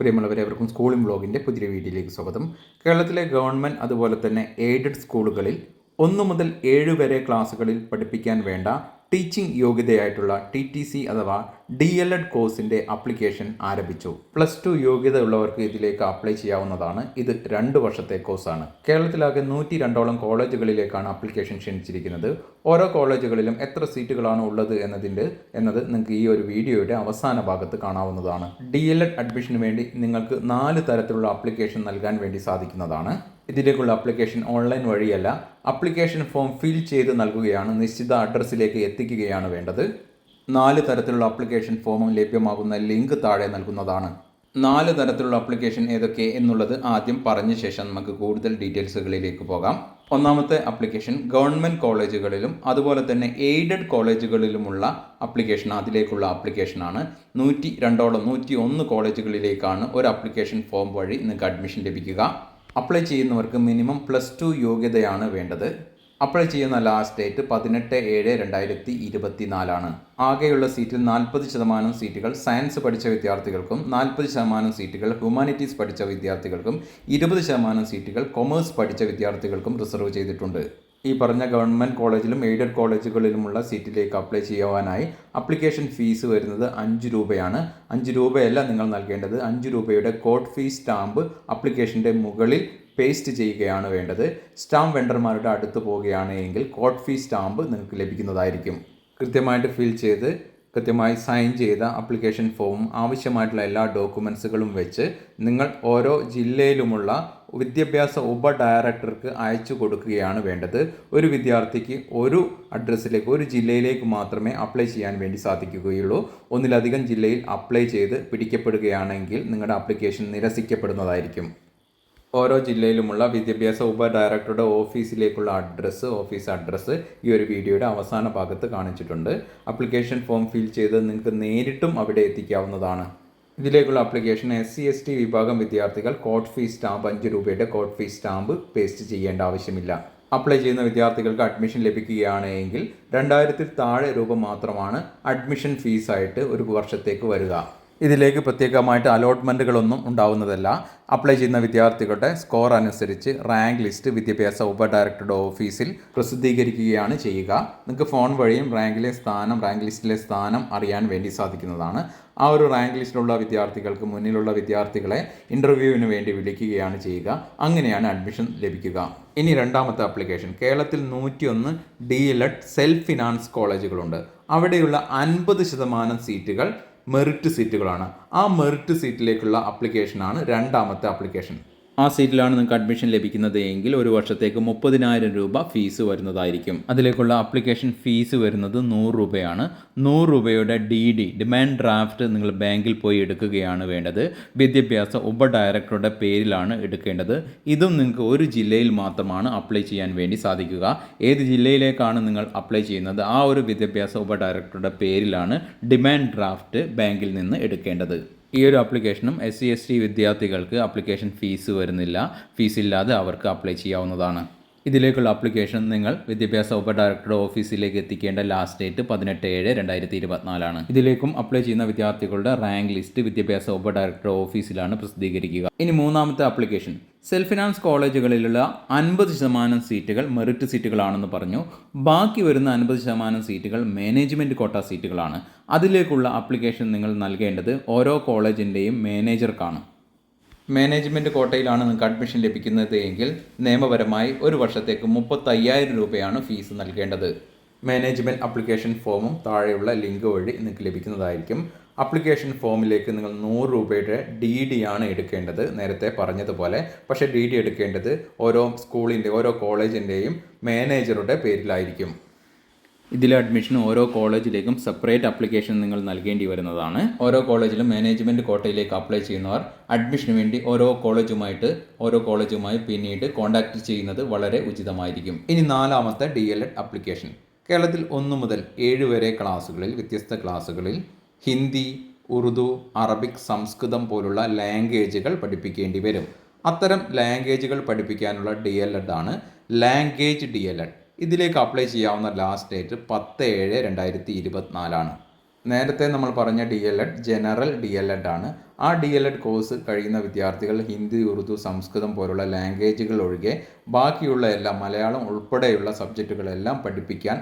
പ്രിയമുള്ളവരെ അവർക്കും സ്കൂളിംഗ് ബ്ലോഗിന്റെ പുതിയ വീഡിയോയിലേക്ക് സ്വാഗതം. കേരളത്തിലെ ഗവൺമെന്റ് അതുപോലെ തന്നെ എയ്ഡഡ് സ്കൂളുകളിൽ ഒന്ന് മുതൽ ഏഴ് വരെ ക്ലാസ്സുകളിൽ പഠിപ്പിക്കാൻ വേണ്ട ടീച്ചിങ് യോഗ്യതയായിട്ടുള്ള ടി ടി സി അഥവാ ഡി എൽ എഡ് കോഴ്സിന്റെ അപ്ലിക്കേഷൻ ആരംഭിച്ചു. പ്ലസ് ടു യോഗ്യത ഉള്ളവർക്ക് ഇതിലേക്ക് അപ്ലൈ ചെയ്യാവുന്നതാണ്. ഇത് രണ്ട് വർഷത്തെ കോഴ്സാണ്. കേരളത്തിലാകെ നൂറ്റി രണ്ടോളം കോളേജുകളിലേക്കാണ് അപ്ലിക്കേഷൻ ക്ഷണിച്ചിരിക്കുന്നത്. ഓരോ കോളേജുകളിലും എത്ര സീറ്റുകളാണ് ഉള്ളത് എന്നതിന്റെ എന്നത് നിങ്ങൾക്ക് ഈ ഒരു വീഡിയോയുടെ അവസാന ഭാഗത്ത് കാണാവുന്നതാണ്. ഡി എൽ എഡ് അഡ്മിഷന് വേണ്ടി നിങ്ങൾക്ക് നാല് തരത്തിലുള്ള അപ്ലിക്കേഷൻ നൽകാൻ വേണ്ടി സാധിക്കുന്നതാണ്. ഇതിലേക്കുള്ള അപ്ലിക്കേഷൻ ഓൺലൈൻ വഴിയല്ല. അപ്ലിക്കേഷൻ ഫോം ഫിൽ ചെയ്ത് നൽകുകയാണ്. നിശ്ചിത അഡ്രസ്സിലേക്ക് എത്തിക്കുകയാണ് വേണ്ടത്. നാല് തരത്തിലുള്ള അപ്ലിക്കേഷൻ ഫോമും ലഭ്യമാകുന്ന ലിങ്ക് താഴെ നൽകുന്നതാണ്. നാല് തരത്തിലുള്ള അപ്ലിക്കേഷൻ ഏതൊക്കെ എന്നുള്ളത് ആദ്യം പറഞ്ഞ ശേഷം നമുക്ക് കൂടുതൽ ഡീറ്റെയിൽസുകളിലേക്ക് പോകാം. ഒന്നാമത്തെ അപ്ലിക്കേഷൻ ഗവൺമെന്റ് കോളേജുകളിലും അതുപോലെ തന്നെ എയ്ഡഡ് കോളേജുകളിലുമുള്ള അപ്ലിക്കേഷൻ അതിലേക്കുള്ള അപ്ലിക്കേഷനാണ് നൂറ്റി രണ്ടോളം നൂറ്റി ഒന്ന് കോളേജുകളിലേക്കാണ് ഒരു അപ്ലിക്കേഷൻ ഫോം വഴി നിങ്ങൾക്ക് അഡ്മിഷൻ ലഭിക്കുക. അപ്ലൈ ചെയ്യുന്നവർക്ക് മിനിമം പ്ലസ് ടു യോഗ്യതയാണ് വേണ്ടത്. അപ്ലൈ ചെയ്യുന്ന ലാസ്റ്റ് ഡേറ്റ് പതിനെട്ട് ഏഴ് രണ്ടായിരത്തി ഇരുപത്തി നാലാണ് ആകെയുള്ള സീറ്റിൽ നാൽപ്പത് ശതമാനം സീറ്റുകൾ സയൻസ് പഠിച്ച വിദ്യാർത്ഥികൾക്കും നാൽപ്പത് ശതമാനം സീറ്റുകൾ ഹ്യൂമാനിറ്റീസ് പഠിച്ച വിദ്യാർത്ഥികൾക്കും ഇരുപത് ശതമാനം സീറ്റുകൾ കൊമേഴ്സ് പഠിച്ച വിദ്യാർത്ഥികൾക്കും റിസർവ് ചെയ്തിട്ടുണ്ട്. ഈ പറഞ്ഞ ഗവൺമെന്റ് കോളേജിലും എയ്ഡഡ് കോളേജുകളിലുമുള്ള സീറ്റിലേക്ക് അപ്ലൈ ചെയ്യുവാനായി അപ്ലിക്കേഷൻ ഫീസ് വരുന്നത് അഞ്ച് രൂപയാണ്. അഞ്ച് രൂപയല്ല നിങ്ങൾ നൽകേണ്ടത്. അഞ്ച് രൂപയുടെ കോഡ് ഫീസ് സ്റ്റാമ്പ് അപ്ലിക്കേഷന്റെ മുകളിൽ പേസ്റ്റ് ചെയ്യുകയാണ് വേണ്ടത്. സ്റ്റാമ്പ് വെണ്ടർമാരുടെ അടുത്ത് പോവുകയാണ് എങ്കിൽ കോഡ് ഫീസ് സ്റ്റാമ്പ് നിങ്ങൾക്ക് ലഭിക്കുന്നതായിരിക്കും. കൃത്യമായിട്ട് ഫിൽ ചെയ്ത് കൃത്യമായി സൈൻ ചെയ്ത അപ്ലിക്കേഷൻ ഫോമും ആവശ്യമായിട്ടുള്ള എല്ലാ ഡോക്യുമെൻസുകളും വെച്ച് നിങ്ങൾ ഓരോ ജില്ലയിലുമുള്ള വിദ്യാഭ്യാസ ഉപ ഡയറക്ടർക്ക് അയച്ചു കൊടുക്കുകയാണ് വേണ്ടത്. ഒരു വിദ്യാർത്ഥിക്ക് ഒരു അഡ്രസ്സിലേക്ക് ഒരു ജില്ലയിലേക്ക് മാത്രമേ അപ്ലൈ ചെയ്യാൻ വേണ്ടി സാധിക്കുകയുള്ളൂ. ഒന്നിലധികം ജില്ലയിൽ അപ്ലൈ ചെയ്ത് പിടിക്കപ്പെടുകയാണെങ്കിൽ നിങ്ങളുടെ അപ്ലിക്കേഷൻ നിരസിക്കപ്പെടുന്നതായിരിക്കും. ഓരോ ജില്ലയിലുമുള്ള വിദ്യാഭ്യാസ ഉപ ഡയറക്ടറുടെ ഓഫീസിലേക്കുള്ള അഡ്രസ്സ് ഓഫീസ് അഡ്രസ്സ് ഈ ഒരു വീഡിയോയുടെ അവസാന ഭാഗത്ത് കാണിച്ചിട്ടുണ്ട്. അപ്ലിക്കേഷൻ ഫോം ഫിൽ ചെയ്ത് നിങ്ങൾക്ക് നേരിട്ടും അവിടെ എത്തിക്കാവുന്നതാണ്. ഇതിലേക്കുള്ള application S C S T വിഭാഗം വിദ്യാർത്ഥികൾ കോട്ട് ഫീസ് സ്റ്റാമ്പ് അഞ്ച് രൂപയുടെ കോട്ട് ഫീസ് സ്റ്റാമ്പ് പേസ്റ്റ് ചെയ്യേണ്ട ആവശ്യമില്ല. അപ്ലൈ ചെയ്യുന്ന വിദ്യാർത്ഥികൾക്ക് അഡ്മിഷൻ ലഭിക്കുകയാണെങ്കിൽ രണ്ടായിരത്തിൽ താഴെ രൂപ മാത്രമാണ് അഡ്മിഷൻ ഫീസായിട്ട് ഒരു വർഷത്തേക്ക് വരിക. ഇതിലേക്ക് പ്രത്യേകമായിട്ട് അലോട്ട്മെന്റുകളൊന്നും ഉണ്ടാവുന്നതല്ല. അപ്ലൈ ചെയ്യുന്ന വിദ്യാർത്ഥികളുടെ സ്കോർ അനുസരിച്ച് റാങ്ക് ലിസ്റ്റ് വിദ്യാഭ്യാസ ഉപ ഡയറക്ടറുടെ ഓഫീസിൽ പ്രസിദ്ധീകരിക്കുകയാണ് ചെയ്യുക. നിങ്ങൾക്ക് ഫോൺ വഴിയും റാങ്കിലെ സ്ഥാനം റാങ്ക് ലിസ്റ്റിലെ സ്ഥാനം അറിയാൻ വേണ്ടി സാധിക്കുന്നതാണ്. ആ ഒരു റാങ്ക് ലിസ്റ്റിലുള്ള വിദ്യാർത്ഥികൾക്ക് മുന്നിലുള്ള വിദ്യാർത്ഥികളെ ഇന്റർവ്യൂവിന് വേണ്ടി വിളിക്കുകയാണ് ചെയ്യുക. അങ്ങനെയാണ് അഡ്മിഷൻ ലഭിക്കുക. ഇനി രണ്ടാമത്തെ ആപ്ലിക്കേഷൻ കേരളത്തിൽ നൂറ്റിയൊന്ന് D L Ed self finance കോളേജുകളുണ്ട് അവിടെയുള്ള അൻപത് ശതമാനം സീറ്റുകൾ മെറിറ്റ് സീറ്റുകളാണ് ആ മെറിറ്റ് സീറ്റിലേക്കുള്ള ആപ്ലിക്കേഷനാണ് രണ്ടാമത്തെ ആപ്ലിക്കേഷൻ ആ സീറ്റിലാണ് നിങ്ങൾക്ക് അഡ്മിഷൻ ലഭിക്കുന്നത് എങ്കിൽ ഒരു വർഷത്തേക്ക് മുപ്പതിനായിരം രൂപ ഫീസ് വരുന്നതായിരിക്കും. അതിലേക്കുള്ള അപ്ലിക്കേഷൻ ഫീസ് വരുന്നത് നൂറ് രൂപയാണ്. നൂറ് രൂപയുടെ ഡി ഡി ഡിമാൻഡ് ഡ്രാഫ്റ്റ് നിങ്ങൾ ബാങ്കിൽ പോയി എടുക്കുകയാണ് വേണ്ടത്. വിദ്യാഭ്യാസ ഉപ ഡയറക്ടറുടെ പേരിലാണ് എടുക്കേണ്ടത്. ഇതും നിങ്ങൾക്ക് ഒരു ജില്ലയിൽ മാത്രമാണ് അപ്ലൈ ചെയ്യാൻ വേണ്ടി സാധിക്കുക. ഏത് ജില്ലയിലേക്കാണ് നിങ്ങൾ അപ്ലൈ ചെയ്യുന്നത്? ആ ഒരു വിദ്യാഭ്യാസ ഉപ ഡയറക്ടറുടെ പേരിലാണ് ഡിമാൻഡ് ഡ്രാഫ്റ്റ് ബാങ്കിൽ നിന്ന് എടുക്കേണ്ടത്. ഈ ഒരു ആപ്ലിക്കേഷനും എസ് സി എസ് ടി വിദ്യാർത്ഥികൾക്ക് ആപ്ലിക്കേഷൻ ഫീസ് വരുന്നില്ല. ഫീസ് ഇല്ലാതെ അവർക്ക് അപ്ലൈ ചെയ്യാവുന്നതാണ്. ഇതിലേക്കുള്ള ആപ്ലിക്കേഷൻ നിങ്ങൾ വിദ്യാഭ്യാസ ഉപ ഡയറക്ടറുടെ ഓഫീസിലേക്ക് എത്തിക്കേണ്ട ലാസ്റ്റ് ഡേറ്റ് പതിനെട്ട് ഏഴ് രണ്ടായിരത്തി ഇരുപത്തിനാലാണ്. ഇതിലേക്കും അപ്ലൈ ചെയ്യുന്ന വിദ്യാർത്ഥികളുടെ റാങ്ക് ലിസ്റ്റ് വിദ്യാഭ്യാസ ഉപ ഡയറക്ടറുടെ ഓഫീസിലാണ് പ്രസിദ്ധീകരിക്കുക. ഇനി മൂന്നാമത്തെ ആപ്ലിക്കേഷൻ സെൽഫ് ഫിനാൻസ് കോളേജുകളിലുള്ള അൻപത് ശതമാനം സീറ്റുകൾ മെറിറ്റ് സീറ്റുകളാണെന്ന് പറഞ്ഞു. ബാക്കി വരുന്ന അൻപത് ശതമാനം സീറ്റുകൾ മാനേജ്മെന്റ് കോട്ട സീറ്റുകളാണ്. അതിലേക്കുള്ള അപ്ലിക്കേഷൻ നിങ്ങൾ നൽകേണ്ടത് ഓരോ കോളേജിന്റെയും മാനേജർക്കാണ്. മാനേജ്മെന്റ് കോട്ടയിലാണ് നിങ്ങൾക്ക് അഡ്മിഷൻ ലഭിക്കുന്നത് എങ്കിൽ നിയമപരമായി ഒരു വർഷത്തേക്ക് മുപ്പത്തയ്യായിരം രൂപയാണ് ഫീസ് നൽകേണ്ടത്. മാനേജ്മെന്റ് അപ്ലിക്കേഷൻ ഫോമും താഴെയുള്ള ലിങ്ക് വഴി നിങ്ങൾക്ക് ലഭിക്കുന്നതായിരിക്കും. ആപ്ലിക്കേഷൻ ഫോമിലേക്ക് നിങ്ങൾ നൂറ് രൂപയുടെ ഡി ഡി ആണ് എടുക്കേണ്ടത്. നേരത്തെ പറഞ്ഞതുപോലെ. പക്ഷേ ഡി ഡി എടുക്കേണ്ടത് ഓരോ സ്കൂളിന്റെ ഓരോ കോളേജിന്റെയും മാനേജറുടെ പേരിലായിരിക്കും. ഇതിലെ അഡ്മിഷൻ ഓരോ കോളേജിലേക്കും സെപ്പറേറ്റ് അപ്ലിക്കേഷൻ നിങ്ങൾ നൽകേണ്ടി വരുന്നതാണ്. ഓരോ കോളേജിലും മാനേജ്മെന്റ് കോട്ടയിലേക്ക് അപ്ലൈ ചെയ്യുന്നവർ അഡ്മിഷന് വേണ്ടി ഓരോ കോളേജുമായിട്ട് ഓരോ കോളേജുമായി പിന്നീട് കോൺടാക്ട് ചെയ്യുന്നത് വളരെ ഉചിതമായിരിക്കും. ഇനി നാലാമത്തെ ഡി അപ്ലിക്കേഷൻ. കേരളത്തിൽ ഒന്ന് മുതൽ ഏഴ് വരെ ക്ലാസ്സുകളിൽ വ്യത്യസ്ത ക്ലാസ്സുകളിൽ ഹിന്ദി ഉറുദു അറബിക് സംസ്കൃതം പോലുള്ള ലാംഗ്വേജുകൾ പഠിപ്പിക്കേണ്ടി വരും. അത്തരം ലാംഗ്വേജുകൾ പഠിപ്പിക്കാനുള്ള ഡി എൽ എഡ് ആണ് ലാംഗ്വേജ് ഡി എൽ എഡ് ഇതിലേക്ക് അപ്ലൈ ചെയ്യാവുന്ന ലാസ്റ്റ് ഡേറ്റ് പത്ത് ഏഴ് രണ്ടായിരത്തി ഇരുപത്തിനാലാണ് നേരത്തെ നമ്മൾ പറഞ്ഞ D L Ed general D L Ed ആണ്. ആ ഡി എൽ എഡ് കോഴ്സ് കഴിയുന്ന വിദ്യാർത്ഥികൾ ഹിന്ദി ഉറുദു സംസ്കൃതം പോലുള്ള ലാംഗ്വേജുകൾ ഒഴികെ ബാക്കിയുള്ള എല്ലാ മലയാളം ഉൾപ്പെടെയുള്ള സബ്ജക്റ്റുകളെല്ലാം പഠിപ്പിക്കാൻ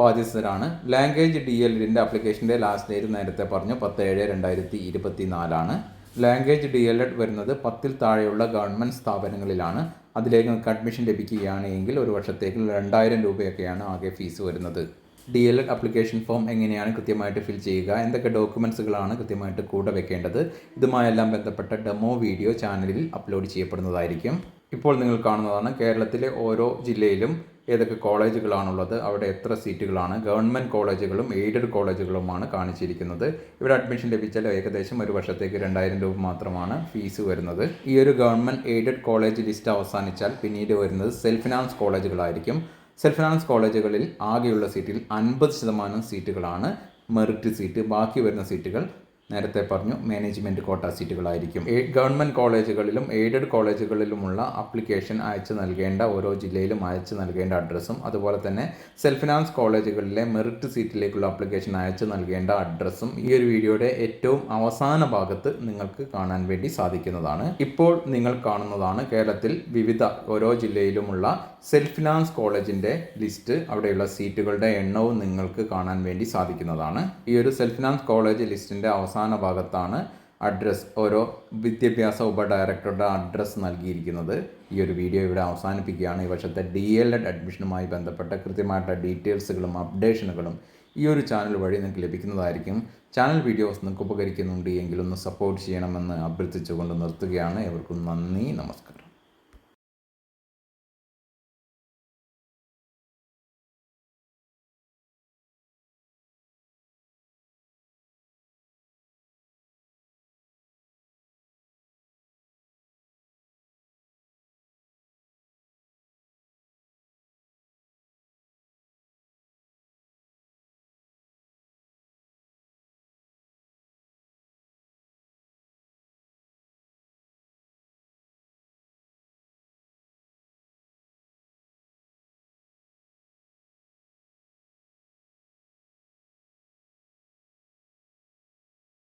ബാധ്യസ്ഥരാണ്. ലാംഗ്വേജ് ഡി എൽ അപ്ലിക്കേഷന്റെ ലാസ്റ്റ് ഡേറ്റ് നേരത്തെ പറഞ്ഞു പത്ത് ഏഴ് രണ്ടായിരത്തി ഇരുപത്തി നാലാണ് ലാംഗ്വേജ് ഡി എൽ എഡ് വരുന്നത് പത്തിൽ താഴെയുള്ള ഗവൺമെന്റ് സ്ഥാപനങ്ങളിലാണ്. അതിലേക്ക് നിങ്ങൾക്ക് അഡ്മിഷൻ ലഭിക്കുകയാണ് എങ്കിൽ ഒരു വർഷത്തേക്ക് രണ്ടായിരം രൂപയൊക്കെയാണ് ആകെ ഫീസ് വരുന്നത്. D L Ed application form എങ്ങനെയാണ് കൃത്യമായിട്ട് ഫിൽ ചെയ്യുക? എന്തൊക്കെ ഡോക്യുമെൻസുകളാണ് കൃത്യമായിട്ട് കൂടെ വെക്കേണ്ടത്? ഇതുമായെല്ലാം ബന്ധപ്പെട്ട ഡെമോ വീഡിയോ ചാനലിൽ അപ്ലോഡ് ചെയ്യപ്പെടുന്നതായിരിക്കും. ഇപ്പോൾ നിങ്ങൾ കാണുന്നതാണ് കേരളത്തിലെ ഓരോ ജില്ലയിലും ഏതൊക്കെ കോളേജുകളാണുള്ളത് അവിടെ എത്ര സീറ്റുകളാണ് ഗവൺമെന്റ് കോളേജുകളും എയ്ഡഡ് കോളേജുകളുമാണ് കാണിച്ചിരിക്കുന്നത്. ഇവിടെ അഡ്മിഷൻ ലഭിച്ചാൽ ഏകദേശം ഒരു വർഷത്തേക്ക് രണ്ടായിരം രൂപ മാത്രമാണ് ഫീസ് വരുന്നത്. ഈ ഒരു ഗവൺമെന്റ് എയ്ഡഡ് കോളേജ് ലിസ്റ്റ് അവസാനിച്ചാൽ പിന്നീട് വരുന്നത് സെൽഫ് ഫിനാൻസ് കോളേജുകളായിരിക്കും. സെൽഫ് ഫിനാൻസ് കോളേജുകളിൽ ആകെയുള്ള സീറ്റിൽ അൻപത് ശതമാനം സീറ്റുകളാണ് മെറിറ്റ് സീറ്റ് ബാക്കി വരുന്ന സീറ്റുകൾ നേരത്തെ പറഞ്ഞു മാനേജ്മെന്റ് കോട്ട സീറ്റുകളായിരിക്കും ഗവൺമെന്റ് കോളേജുകളിലും എയ്ഡഡ് കോളേജുകളിലുമുള്ള അപ്ലിക്കേഷൻ അയച്ചു നൽകേണ്ട ഓരോ ജില്ലയിലും അയച്ചു നൽകേണ്ട അഡ്രസ്സും അതുപോലെ തന്നെ സെൽഫ് ഫിനാൻസ് കോളേജുകളിലെ മെറിറ്റ് സീറ്റിലേക്കുള്ള അപ്ലിക്കേഷൻ അയച്ചു നൽകേണ്ട അഡ്രസ്സും ഈ ഒരു വീഡിയോയുടെ ഏറ്റവും അവസാന ഭാഗത്ത് നിങ്ങൾക്ക് കാണാൻ വേണ്ടി സാധിക്കുന്നതാണ്. ഇപ്പോൾ നിങ്ങൾ കാണുന്നതാണ് കേരളത്തിൽ വിവിധ ഓരോ ജില്ലയിലുമുള്ള സെൽഫ് ഫിനാൻസ് കോളേജിന്റെ ലിസ്റ്റ് അവിടെയുള്ള സീറ്റുകളുടെ എണ്ണവും നിങ്ങൾക്ക് കാണാൻ വേണ്ടി സാധിക്കുന്നതാണ്. ഈ ഒരു സെൽഫ് ഫിനാൻസ് കോളേജ് ലിസ്റ്റിന്റെ അവസാന ഭാഗത്താണ് അഡ്രസ്സ് ഓരോ വിദ്യാഭ്യാസ ഉപ ഡയറക്ടറുടെ അഡ്രസ്സ് നൽകിയിരിക്കുന്നത്. ഈ ഒരു വീഡിയോ ഇവിടെ അവസാനിപ്പിക്കുകയാണ്. ഈ വർഷത്തെ ഡി എൽ എഡ് അഡ്മിഷനുമായി ബന്ധപ്പെട്ട കൃത്യമായിട്ടുള്ള ഡീറ്റെയിൽസുകളും അപ്ഡേഷനുകളും ഈ ഒരു ചാനൽ വഴി നിങ്ങൾക്ക് ലഭിക്കുന്നതായിരിക്കും. ചാനൽ വീഡിയോസ് നിങ്ങൾക്ക് ഉപകരിക്കുന്നുണ്ട് എങ്കിലൊന്ന് സപ്പോർട്ട് ചെയ്യണമെന്ന് അഭ്യർത്ഥിച്ചുകൊണ്ട് നിർത്തുകയാണ്. എവർക്കും നന്ദി നമസ്കാരം.